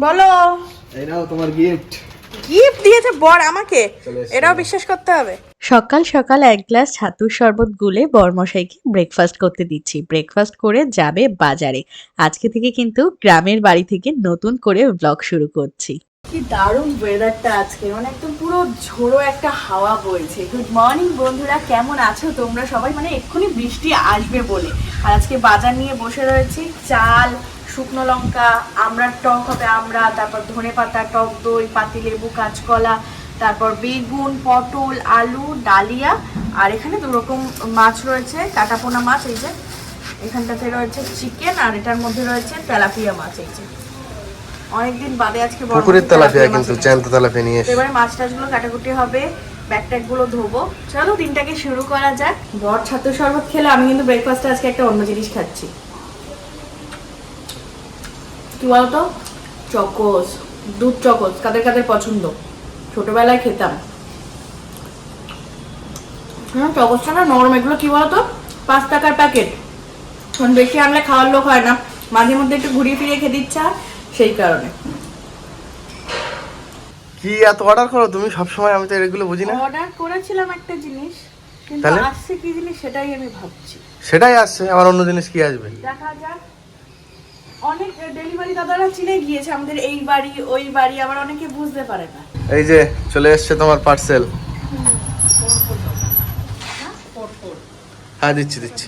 বলো। এই নাও তোমার গিফট গিফট দিয়েছে বর আমাকে। এটাও বিশ্বাস করতে হবে। সকাল সকাল এক গ্লাস ছাতুর শরবত গুলে বরমশাইকে ব্রেকফাস্ট করতে দিচ্ছি। ব্রেকফাস্ট করে যাবে বাজারে। আজকে থেকে কিন্তু গ্রামের বাড়ি থেকে নতুন করে ব্লগ শুরু করছি। কি দারুণ ওয়েদারটা আজকে। মানে একদম পুরো ঝোড়ো একটা হাওয়া বইছে। গুড মর্নিং বন্ধুরা। কেমন আছো তোমরা সবাই? মানে এক্ষুনি বৃষ্টি আসবে বলে। আর আজকে বাজার নিয়ে বসে রয়েছি। চাল শুকনো লঙ্কা আমড়ার টক হবে আমরা তারপর ধনে পাতা টক দই পাতিলেবু কাঁচকলা তারপর বেগুন পটল আলু ডালিয়া আর এখানে দু রকম মাছ রয়েছে কাটাপোনা মাছ এই যে এখানটাতে রয়েছে চিকেন আর এটার মধ্যে রয়েছে তেলাপিয়া মাছ এই যে। অনেকদিন বাদে আজকে বড় পুকুরের তেলাপিয়া মাছ কিন্তু। জ্যান্ত তেলাপিয়া নিয়ে এবারে মাছ টাছগুলো কাটাকুটি হবে ব্যাগ ট্যাগগুলো ধোবো। চলো দিনটাকে শুরু করা যাক। বর ছাত্র শরবত খেলে আমি কিন্তু ব্রেকফাস্টে আজকে একটা অন্য জিনিস খাচ্ছি। কি বলতো চকোস দুধ চকোস কাদের কাদের পছন্দ? ছোটবেলায় খেতাম। হ্যাঁ চকোসটা না নরম এগুলো কি বলতো? পাঁচ টাকার প্যাকেট। এখন বেশি আনলে খাওয়ার লোক হয় না। মাঝে মধ্যে একটু ঘুরিয়ে ফিরিয়ে খেতে ইচ্ছা সেই কারণে। কি এত অর্ডার করো? তুমি সব সময় আমি তো এগুলো বুঝি না। অর্ডার করেছিলাম একটা জিনিস কিন্তু তাহলে? আসছে কি জিনিস সেটাই আমি ভাবছি। সেটাই আসছে আমার অন্য জিনিস কি আসবে? দেখা যাক। অনেক ডেলিভারি দাদারা চিনে গিয়েছে আমাদের এই বাড়ি ওই বাড়ি আবার অনেকে বুঝতে পারে না। এই যে চলে এসছে তোমার পার্সেল হ্যাঁ দিচ্ছি দিচ্ছি।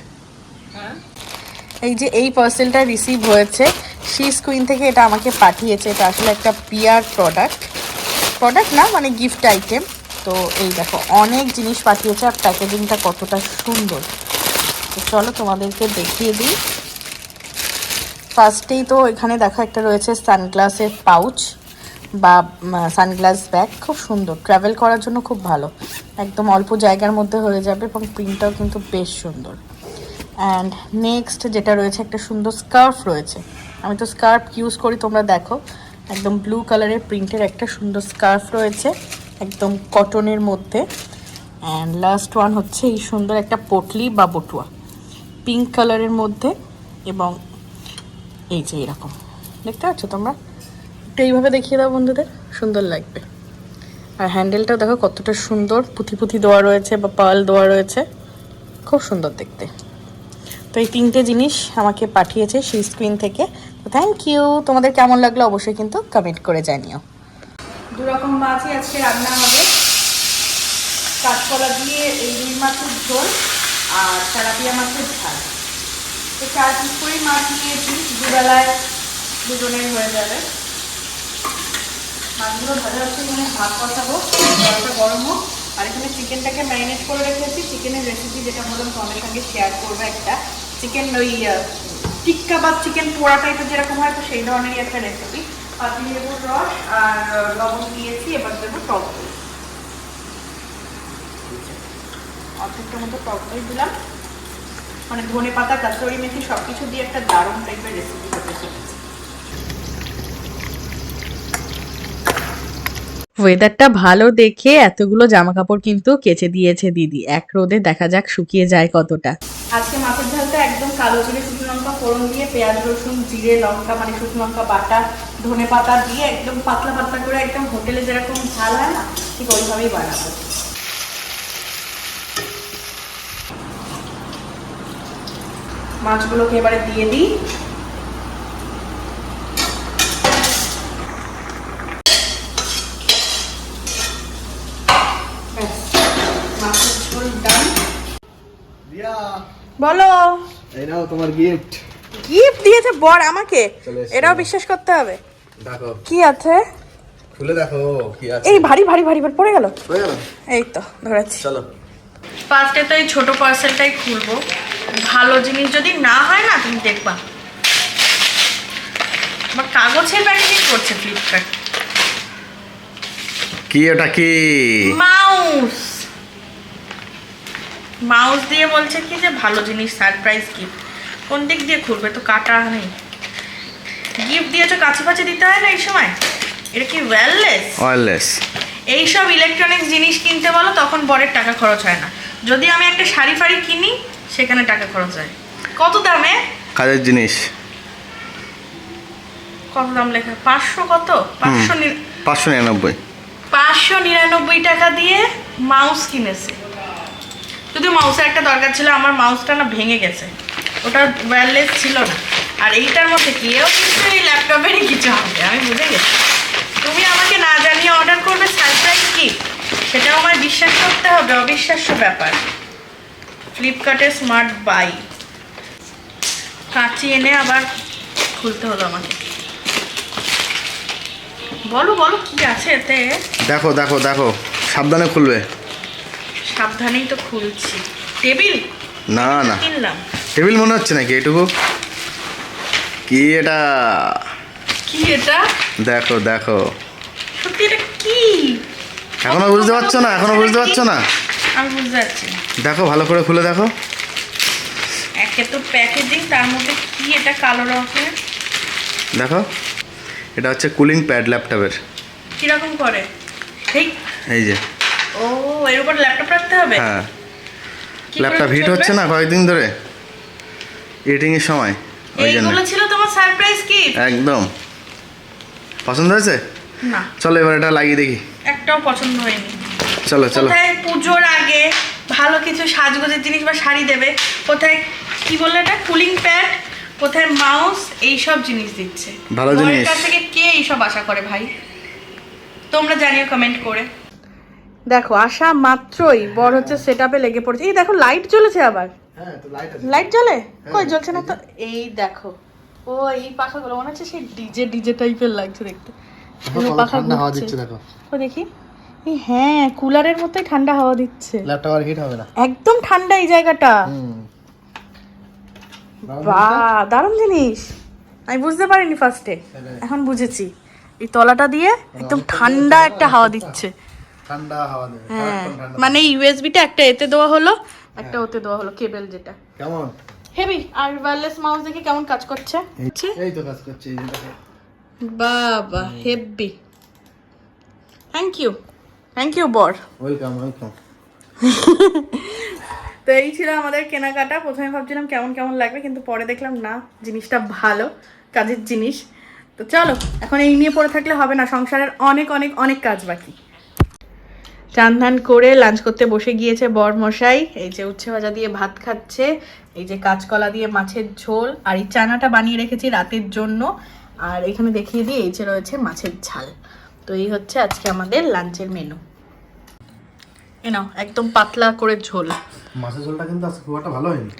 এই যে এই পার্সেলটা রিসিভ হয়েছে শি স্কুইন থেকে এটা আমাকে পাঠিয়েছে। এটা আসলে একটা পিয়ার প্রোডাক্ট প্রোডাক্ট না মানে গিফট আইটেম তো এই দেখো অনেক জিনিস পাঠিয়েছে আর প্যাকেজিংটা কতটা সুন্দর। তো চলো তোমাদেরকে দেখিয়ে দিই। ফার্স্টেই তো এখানে দেখো একটা রয়েছে সানগ্লাসের পাউচ বা সানগ্লাস ব্যাগ। খুব সুন্দর। ট্রাভেল করার জন্য খুব ভালো। একদম অল্প জায়গার মধ্যে হয়ে যাবে এবং প্রিন্টটাও কিন্তু বেশ সুন্দর। অ্যান্ড নেক্সট যেটা রয়েছে, একটা সুন্দর স্কার্ফ রয়েছে। আমি তো স্কার্ফ ইউজ করি, তোমরা দেখো। একদম ব্লু কালারের প্রিন্টের একটা সুন্দর স্কার্ফ রয়েছে, একদম কটনের মধ্যে। অ্যান্ড লাস্ট ওয়ান হচ্ছে এই সুন্দর একটা পটলি বা বটুয়া। পিঙ্ক কালারের মধ্যে এবং এই যে এরকম। দেখতে পাচ্ছ তোমরা? একটু এইভাবে দেখিয়ে দাও বন্ধুদের সুন্দর লাগবে। আর হ্যান্ডেলটা দেখো কতটা সুন্দর পুঁথি পুঁথি দেওয়া রয়েছে বা পাল দেওয়া রয়েছে। খুব সুন্দর দেখতে। তো এই তিনটে জিনিস আমাকে পাঠিয়েছে সেই স্ক্রিন থেকে। তো থ্যাংক ইউ তোমাদের কেমন লাগল অবশ্যই কিন্তু কমেন্ট করে জানিও। দু রকম মাছই আজকে রান্না হবে। কাঁচকলা দিয়ে এই রুই মাছের ঝোল আর তেলাপিয়া মাছের ঝাল। করেই মাছ নিয়েছি দুবেলায় দুজনের হয়ে যাবে। মাছগুলো ভাজা হচ্ছে মানে ভাত বসাবো, জলটা গরম। হোক আর এখানে চিকেনটাকে ম্যারিনেট করে রেখেছি। চিকেনের রেসিপি যেটা বললাম, তোমাদের সঙ্গে শেয়ার করব একটা। চিকেন ওই টিক্কা বা চিকেন পোড়া টাইপের যেরকম হয়, তো সেই ধরনেরই একটা রেসিপি পাতি লেবুর রস আর লবণ দিয়েছি, এবার দেবো টক দই। অর্ধেকটার মতো টক দই দিলাম। মানে ধনে পাতা কাঁচুরি মেথি সব কিছু দিয়ে একটা দারুণ টাইপের রেসিপি হতে চলেছে ওয়েদারটা ভালো দেখে এতগুলো জামা কাপড় কিন্তু কেচে দিয়েছে দিদি। এক রোদে দেখা যাক শুকিয়ে যায় কতটা। আজকে মাছের ঝালটা একদম কালো জিরে শুকনো লঙ্কা ফোড়ন দিয়ে পেঁয়াজ রসুন জিরে লঙ্কা মানে শুকনো লঙ্কা বাটা ধনে পাতা দিয়ে একদম পাতলা পাতলা করে একদম হোটেলে যেরকম ঝাল হয় না ঠিক ওইভাবেই বানাবো। মাছগুলোকে এবারে দিয়ে দিই। মাছের ঝোল ডান বলো। এই নাও তোমার গিফট গিফট দিয়েছে বর আমাকে। এটাও বিশ্বাস করতে হবে। দেখো। কি আছে? খুলে দেখো কি আছে। এই ভারী ভারী ভারী ভারী পড়ে গেল। হয়ে গেল। এই তো ধরেছি। চলো। ফার্স্টে তো এই ছোট পার্সেলটাই খুলবো। ভালো জিনিস যদি না হয় না তুমি দেখবা। বা কাগজের প্যাকেজিং করছে ফ্লিপকার্ট কি এটা কি? মাউস। মাউস দিয়ে বলছে কি যে ভালো জিনিস সারপ্রাইজ গিফট কোন দিক দিয়ে খুলবে তো কাটা নেই। গিফট দিয়েছ কাছে কাছে দিতে হয় না এই সময়? এটা কি ওয়্যারলেস ওয়্যারলেস এইসব ইলেকট্রনিক্স জিনিস কিনতে বলো তখন বরের টাকা খরচ হয় না। যদি আমি একটা শাড়ি ফাড়ি কিনি সেখানে টাকা খরচ হয়। কত দামে? কাজের জিনিস। কত দাম লেখা? পাঁচশো কত? পাঁচশো পাঁচশো নিরানব্বই। পাঁচশো নিরানব্বই টাকা দিয়ে মাউস কিনেছে। যদিও মাউসের একটা দরকার ছিল আমার মাউসটা না ভেঙে গেছে। ওটা ওয়্যারলেস ছিল না। আর এইটার মধ্যে কি এও কিন্তু এই ল্যাপটপেরই কিছু হবে আমি বুঝে গেছি। তুমি আমাকে না জানিয়ে অর্ডার করবে সারপ্রাইজ কি? সেটাও আমায় বিশ্বাস করতে হবে অবিশ্বাস্য ব্যাপার। ফ্লিপকার্টের স্মার্ট বাই কাঁচি এনে আবার খুলতে হলো আমাকে। বলো বলো কি আছে এতে? দেখো দেখো দেখো সাবধানে খুলবে। সাবধানেই তো খুলছি। টেবিল? না না। কিনলাম। টেবিল মনে হচ্ছে নাকি এটুকু? কি এটা? কি এটা? দেখো দেখো। সত্যি এটা কি? এখনও বুঝতে পারছ না এখনও বুঝতে পারছ না? আমি বুঝতে পারছি দেখো ভালো করে খুলে দেখো। একে তো প্যাকেজিং তার মধ্যে কি এটা কালো রঙের? দেখো এটা হচ্ছে কুলিং প্যাড ল্যাপটপের কীরকম করে? এই এই যে। ও এর উপর ল্যাপটপ রাখতে হবে? হ্যাঁ। ল্যাপটপ হিট হচ্ছে না কয়েকদিন ধরে? এডিটিংয়ের সময় ওই জন্য। এইগুলো ছিল তোমার সারপ্রাইজ কি একদম। পছন্দ হয়েছে? না। চলো এবার এটা লাগিয়ে দেখি। একটাও পছন্দ হয়নি। চলো চলো। পুজোর আগে ভালো কিছু সাজগোজের জিনিস বা শাড়ি দেবে? কোথায় কি বললে এটা? কুলিং প্যাড কোথায় মাউস এইসব জিনিস দিচ্ছে। ভালো জিনিস। কাছ থেকে কে এইসব আশা করে ভাই? তোমরা জানিও কমেন্ট করে। দেখো আসা মাত্রই বর হচ্ছে সেট আপে লেগে পড়েছে। এই দেখো লাইট জ্বলেছে আবার। হ্যাঁ লাইট লাইট জ্বলে? কই জ্বলছে না তো? এই দেখো। ও এই পাখাগুলো মনে হচ্ছে সেই ডিজে ডিজে টাইপের লাগছে দেখতে। পুরো পাখা। দেখো। ও দেখি। হ্যাঁ কুলারের মতোই ঠান্ডা হাওয়া দিচ্ছে। ল্যাপটপ আর হিট হবে না। একদম ঠান্ডা এই জায়গাটা। বাহ দারুণ জিনিস। আমি বুঝতে পারিনি ফার্স্টে এখন বুঝেছি। এই তলাটা দিয়ে একদম ঠান্ডা একটা হাওয়া দিচ্ছে। ঠান্ডা হাওয়া দেবে। হ্যাঁ। মানে ইউএসবিটা একটা এতে দেওয়া হলো একটা ওতে দেওয়া হলো কেবল যেটা। কেমন? হেভি। আর ওয়্যারলেস মাউস দেখে কেমন কাজ করছে? এই তো কাজ করছে বাবা heavy. Thank you thank you বর। ওয়েলকাম ওয়েলকাম তো এই ছিল আমাদের কেনাকাটা। প্রথমে ভাবছিলাম কেমন কেমন লাগবে কিন্তু পরে দেখলাম না জিনিসটা ভালো কাজের জিনিস। তো চলো এখন এই নিয়ে পড়ে থাকলে হবে না সংসারের অনেক অনেক অনেক কাজ বাকি। চান ধান করে লাঞ্চ করতে বসে গিয়েছে বর মশাই। এই যে উচ্ছে ভাজা দিয়ে ভাত খাচ্ছে এই যে কাঁচকলা দিয়ে মাছের ঝোল আর এই চানাটা বানিয়ে রেখেছি রাতের জন্য। আর এখানে দেখিয়ে দিই এই যে রয়েছে মাছের ঝাল। তো এই হচ্ছে আজকে আমাদের লাঞ্চের মেনু এ নাও একদম পাতলা করে ঝোল। মাছের ঝোলটা কিন্তু আজকে খুব একটা ভালো হয়নি।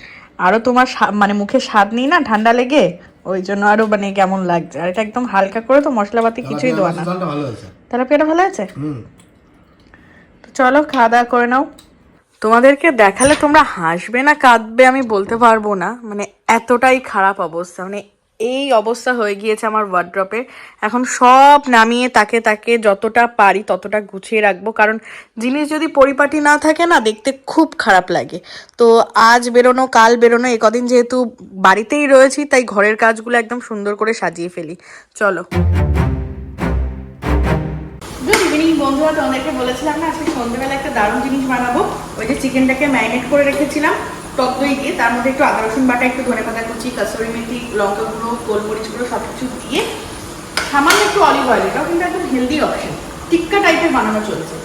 আরও তোমার মানে মুখে স্বাদ নেই না ঠান্ডা লেগে ওই জন্য আরও মানে কেমন লাগছে। আর এটা একদম হালকা করে তো মশলাপাতি কিছুই দেওয়া না। তাহলে ভালো হয়েছে। তেলাপিয়াটা ভালো আছে হুম। তো চলো খাওয়া দাওয়া করে নাও। তোমাদেরকে দেখালে তোমরা হাসবে না কাঁদবে আমি বলতে পারব না। মানে এতটাই খারাপ অবস্থা। মানে এই অবস্থা হয়ে গিয়েছে আমার ওয়ার্ড্রপে এখন সব নামিয়ে তাকে তাকে যতটা পারি ততটা গুছিয়ে রাখব। কারণ জিনিস যদি পরিপাটি না থাকে না, দেখতে খুব খারাপ লাগে। তো আজ বেরোনো, কাল বেরোনো, এ কদিন যেহেতু বাড়িতেই রয়েছি, তাই ঘরের কাজগুলো একদম সুন্দর করে সাজিয়ে ফেলি। চলো। বন্ধুরা তোমাদেরকে বলেছিলাম না, আজকে সন্ধ্যেবেলা একটা দারুণ জিনিস বানাবো। ওই যে চিকেনটাকে ম্যারিনেট করে রেখেছিলাম। টক দই দিয়ে তার মধ্যে একটু আদা রসুন বাটা একটু ধনে পাতা কুচি কাসুরি মেথি লঙ্কা গুঁড়ো গোলমরিচ গুঁড়ো সব কিছু দিয়ে সামান্য একটু অলিভ অয়েল এটাও কিন্তু একদম হেলদি অপশন টিক্কা টাইপের বানানো চলছে।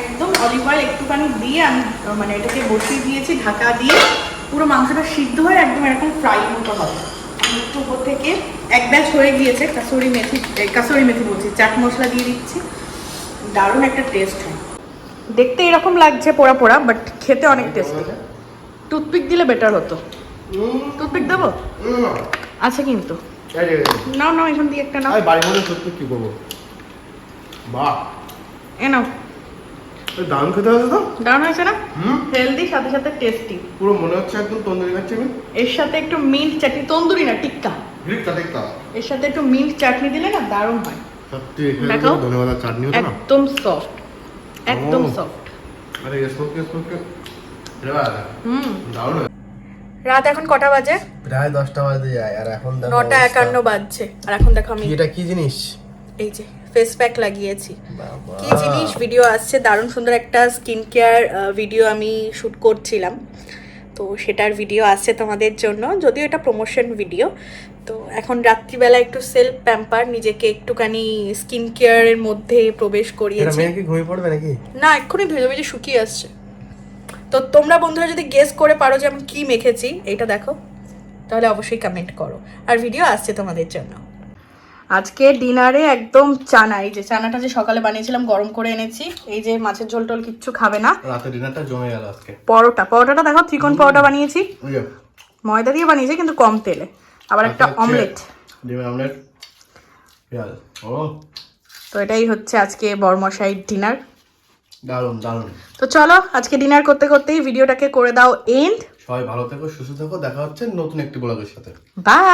একদম অলিভ অয়েল একটুখানি দিয়ে আমি মানে এটাকে বসিয়ে দিয়েছি ঢাকা দিয়ে। পুরো মাংসটা সিদ্ধ হয়ে একদম এরকম ফ্রাই মতো হবে। আমি একটু উপর থেকে এক ব্যাচ হয়ে গিয়েছে কাসুরি মেথি কাসুরি মেথি বলছি চাট মশলা দিয়ে দিচ্ছি। দারুণ একটা টেস্ট হয়। দেখতে এরকম লাগছে পোড়া পোড়া বাট খেতে অনেক টেস্টি টুথপিক দিলে বেটার হতো। টুথপিক দেবো? আছে কিন্তু। নাও নাও এখান দিয়ে একটা নাও। বাড়ির মধ্যে সত্যি কি করব? বাহ। এ নাও। দাম খেতে হয়েছে তো? দারুণ হয়েছে না? হেলদি সাথে সাথে টেস্টি পুরো মনে হচ্ছে একদম তন্দুরি খাচ্ছি আমি। এর সাথে একটু মিন্ট চাটনি তন্দুরি না টিক্কা। গ্রিকটা দেখতাম এর সাথে একটু মিন্ট চাটনি দিলে না দারুণ হয়। সত্যি। চাটনি একদম সফট একদম সফট আরে দারুণ রাত এখন কটা বাজে? প্রায় দশটা বাজে যায় আর এখন নটা একান্ন বাজছে। আর এখন দেখো আমি এটা কি জিনিস? এই যে ফেস প্যাক লাগিয়েছি। কি জিনিস? ভিডিও আসছে দারুণ সুন্দর একটা স্কিন কেয়ার ভিডিও আমি শুট করছিলাম। তো সেটার ভিডিও আসছে তোমাদের জন্য যদিও এটা প্রমোশন ভিডিও তো এখন রাত্রিবেলা একটু সেলফ প্যাম্পার নিজেকে একটুখানি স্কিন কেয়ারের মধ্যে প্রবেশ করিয়েছি। মেয়ে কি ঘুমিয়ে পড়বে নাকি? না এক্ষুনি ভেজে ভেজে শুকিয়ে আসছে। তো তোমরা বন্ধুরা যদি গেস করে পারো যে আমি কী মেখেছি এটা দেখো। তাহলে অবশ্যই কমেন্ট করো। আর ভিডিও আসছে তোমাদের জন্য। আজকে ডিনারে একদম চানা এই যে চানাটা যে সকালে বানিয়েছিলাম গরম করে এনেছি এই যে মাছের ঝোল টোল কিচ্ছু খাবে না। রাতে ডিনারটা জমে গেল আজকে। পরোটা পরোটাটা দেখো ত্রিকোণ পরোটা বানিয়েছি। ময়দা দিয়ে বানিয়েছি কিন্তু কম তেলে। আবার একটা একটা অমলেট ডিমের অমলেট ও। তো এটাই হচ্ছে আজকে বরমশাই ডিনার দারুণ দারুণ। তো চলো আজকে ডিনার করতে করতেই ভিডিওটাকে করে দাও এন্ড সবাই ভালো থেকো সুস্থ থেকো দেখা হচ্ছে নতুন একটি ব্লগের সাথে। বাই